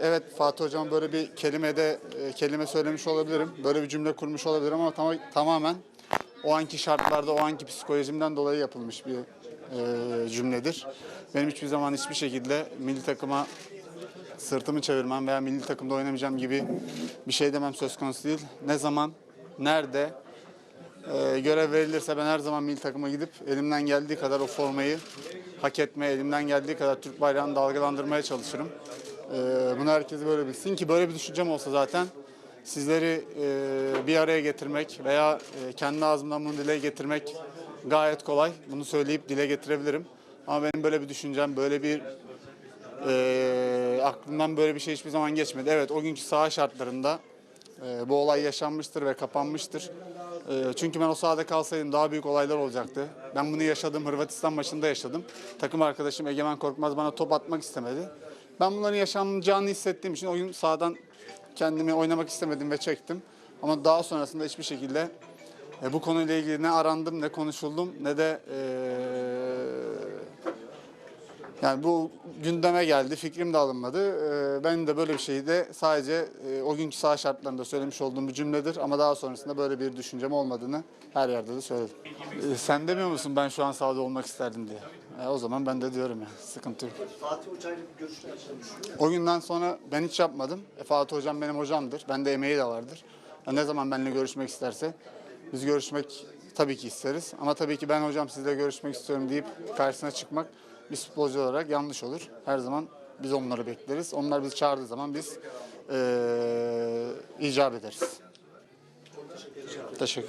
Evet Fatih Hocam böyle bir kelimede e, kelime söylemiş olabilirim. Böyle bir cümle kurmuş olabilirim ama tam- tamamen o anki şartlarda, o anki psikolojimden dolayı yapılmış bir e, cümledir. Benim hiçbir zaman hiçbir şekilde milli takıma sırtımı çevirmem veya milli takımda oynamayacağım gibi bir şey demem söz konusu değil. Ne zaman, nerede e, görev verilirse ben her zaman milli takıma gidip elimden geldiği kadar o formayı hak etmeye, elimden geldiği kadar Türk bayrağını dalgalandırmaya çalışırım. E, bunu herkes böyle bilsin ki böyle bir düşüncem olsa zaten sizleri e, bir araya getirmek veya e, kendi ağzımdan bunu dile getirmek gayet kolay. Bunu söyleyip dile getirebilirim. Ama benim böyle bir düşüncem, böyle bir e, aklımdan böyle bir şey hiçbir zaman geçmedi. Evet o günkü saha şartlarında e, bu olay yaşanmıştır ve kapanmıştır. E, çünkü ben o sahada kalsaydım daha büyük olaylar olacaktı. Ben bunu yaşadım, Hırvatistan maçında yaşadım. Takım arkadaşım Egemen Korkmaz bana top atmak istemedi. Ben bunların yaşanacağını hissettiğim için oyun sahadan kendimi oynamak istemedim ve çektim. Ama daha sonrasında hiçbir şekilde e, bu konuyla ilgili ne arandım, ne konuşuldum, ne de e, yani bu gündeme geldi, fikrim de alınmadı. Ee, Ben de böyle bir şeyi de sadece e, o günkü saha şartlarında söylemiş olduğum bir cümledir. Ama daha sonrasında böyle bir düşüncem olmadığını her yerde de söyledim. Ee, Sen demiyor musun ben şu an sahada olmak isterdim diye? E, o zaman ben de diyorum ya, sıkıntı yok. Fatih Hoca'yla bir görüşler yapılmış. O günden sonra ben hiç yapmadım. E, Fatih Hocam benim hocamdır. Bende emeği de vardır. Ya ne zaman benimle görüşmek isterse biz görüşmek tabii ki isteriz. Ama tabii ki ben hocam sizle görüşmek istiyorum deyip karşısına çıkmak bir futbolcu olarak yanlış olur. Her zaman biz onları bekleriz. Onlar bizi çağırdığı zaman biz eee icap ederiz. Teşekkür